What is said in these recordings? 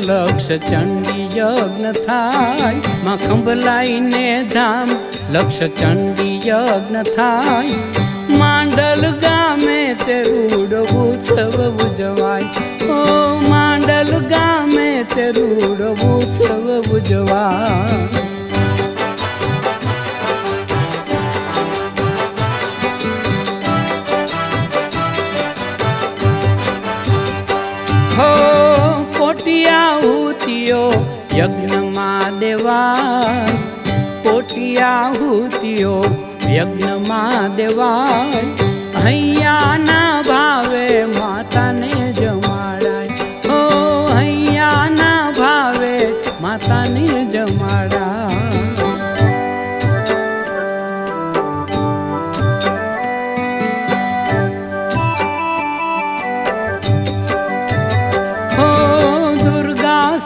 લક્ષ ચંડી યજ્ઞ થાય. માં ખંભલાઈને ધામ, લક્ષ ચંડી યજ્ઞ થાય. માંડલ ગામે તે રૂડ ઉત્સવ ઉજવાય. ઓ માંડલ ગામે તે રૂડ ઉત્સવ ઉજવાય. હુતિયો યજ્ઞમાં દેવાય. હૈયાના ભાવે માતાને જમાડાય. હો, હૈયાના ભાવે માતાને જમાડાય.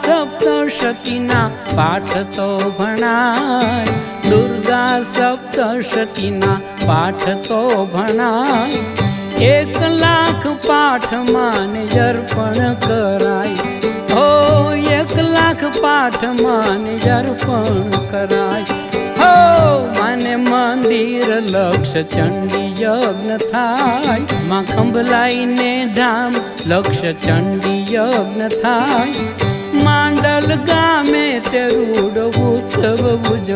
સપ્તશતીના પાઠ તો ભણાય. દુર્ગા સપ્તશતીના પાઠ તો ભણાય. એક લાખ પાઠમાં જર્પણ કરાય. હો, એક લાખ પાઠમાં જર્પણ કરાય. હો, મને મંદિર લક્ષ ચંડી યજ્ઞ થાય. માં ખંભલાઈને ધામ લક્ષ ચંડી યજ્ઞ થાય. માંડલ ગામે તે રૂડ ઉત્સવ ઉજવાય.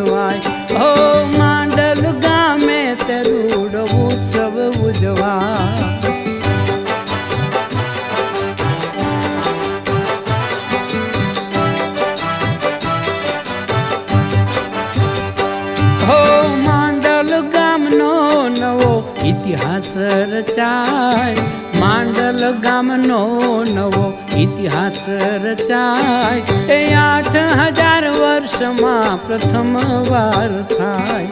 ઇતિહાસ રચાય માંડલ ગામનો નવો ઇતિહાસ રચાય એ આઠ હજાર વર્ષમાં પ્રથમ વાર થાય.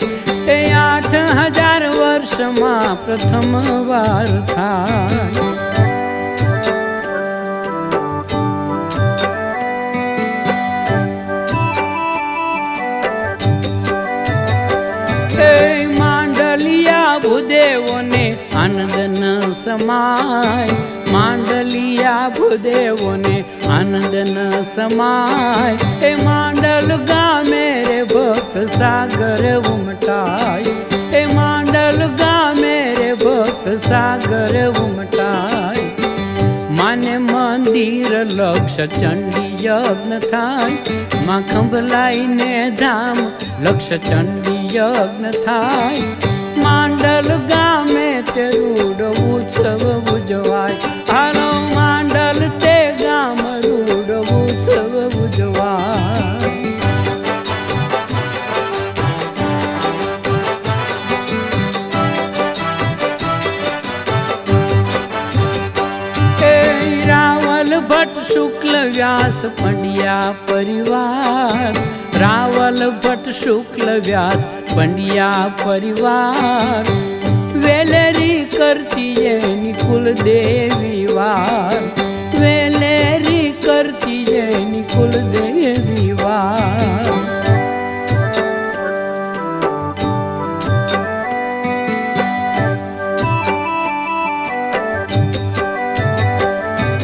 એ આઠ હજાર વર્ષમાં પ્રથમ વાર થાય. સમાય. માંડલિયા ભૂદેવોને આનંદ ન સમાય. એ માંડલ ગામે રે ભક્ત સાગર ઉમટાય. એ માંડલ ગામે રે ભક્ત સાગર ઉમટાય. માને મંદિર લક્ષ ચંડી યજ્ઞ થાય. માં ખંભલાઈને ધામ લક્ષ ચંડી યજ્ઞ થાય. માંડલ ગામે તે રૂડ ઉત્સવ ઉજવાય. હાલો માંડલ તે ગામ રૂડ ઉત્સવ ઉજવાય. ભટ્ટ શુક્લ વ્યાસ પંડ્યા પરિવાર. રાવલ ભટ્ટ શુક્લ વ્યાસ પંડ્યા પરિવાર. કરતી એની કુલદેવી વાર. વેલેરી કરતી એની કુલદેવી વાર.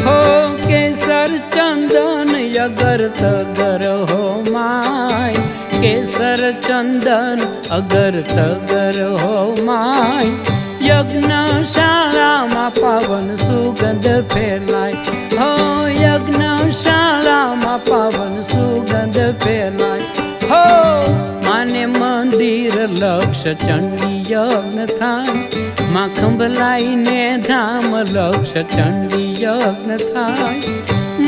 હો કેસર ચંદન અગર તગર હો માય. કેસર ચંદન અગર તગર હો માય. યજ્ઞશાળામાં પાવન સુગંધ ફેલાય હો, યજ્ઞશાળામાં પાવન સુગંધ ફેલાય હો, માને મંદિર લક્ષ ચંડી યજ્ઞ થાયમાં ખંભલાઈને ધામ લક્ષ ચંડી યજ્ઞ થાય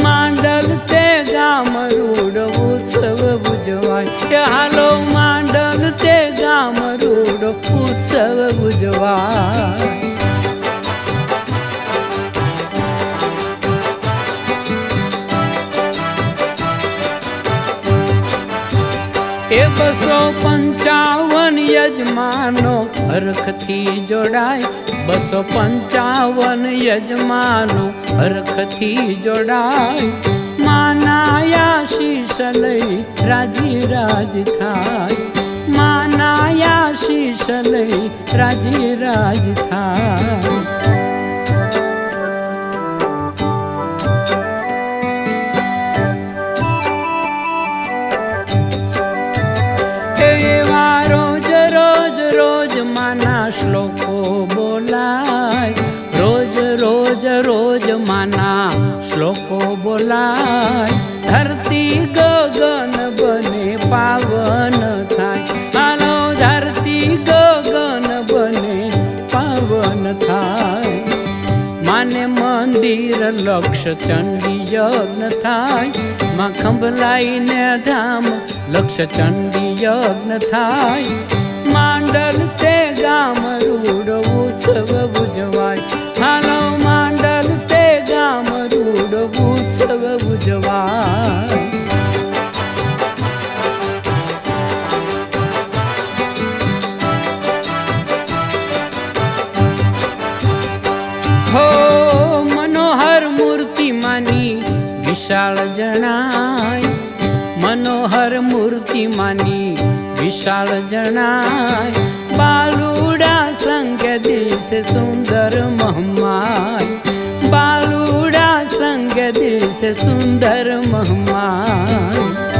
માંડલ તે ગામ રૂડ ઉત્સવ ઉજવાય હાલો માંડલ તે ગામ રૂડો ઉત્સવ ઉજવાય એ બસો પંચાવન યજમાનો હરખથી જોડાય. બસો પંચાવન યજમાનો હરખથી જોડાય. આશીષ લઈ રાજી રાજ થાય. માના આશીષ લઈ રાજી રાજ થાય. બોલાય. રોજ રોજ રોજ માના બોલાય. મંદિર લક્ષ ચંડી યજ્ઞ થાય. માં ખંભલાઈને ધામ લક્ષ ચંડી યજ્ઞ થાય. માંડલ તે ગામ રૂડ ઉત્સવ ઉજવાય વિશાળ જણાય, મનોહર મૂર્તિ માની વિશાળ જણાય. બાલુડા સંગ દિવસે સુંદર મહમાય, બાલુડા સંગ દિવસે સુંદર મહમાય.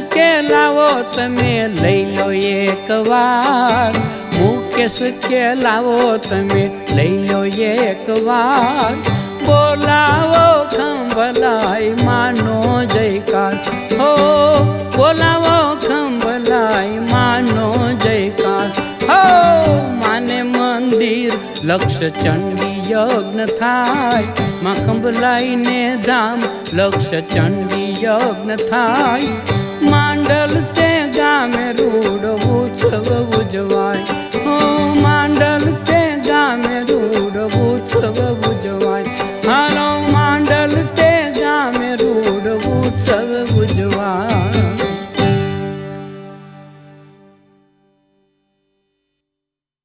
કે લાવો તમે લઈ લો એક વાર. મુકેશ કે લાવો તમે લઈ લો એક વાર. બોલાવો ખંભલાઈ માનો જયકાર. હો, બોલાવો ખંભલાઈ માનો જયકાર. હો, માને મંદિર લક્ષ ચંડી યજ્ઞ થાય. માં ખંભલાઈને ધામ લક્ષ ચંડી યજ્ઞ થાય. માંડલ તે ગામે રૂડ ઉછવ ઉજવાય. હો માંડલ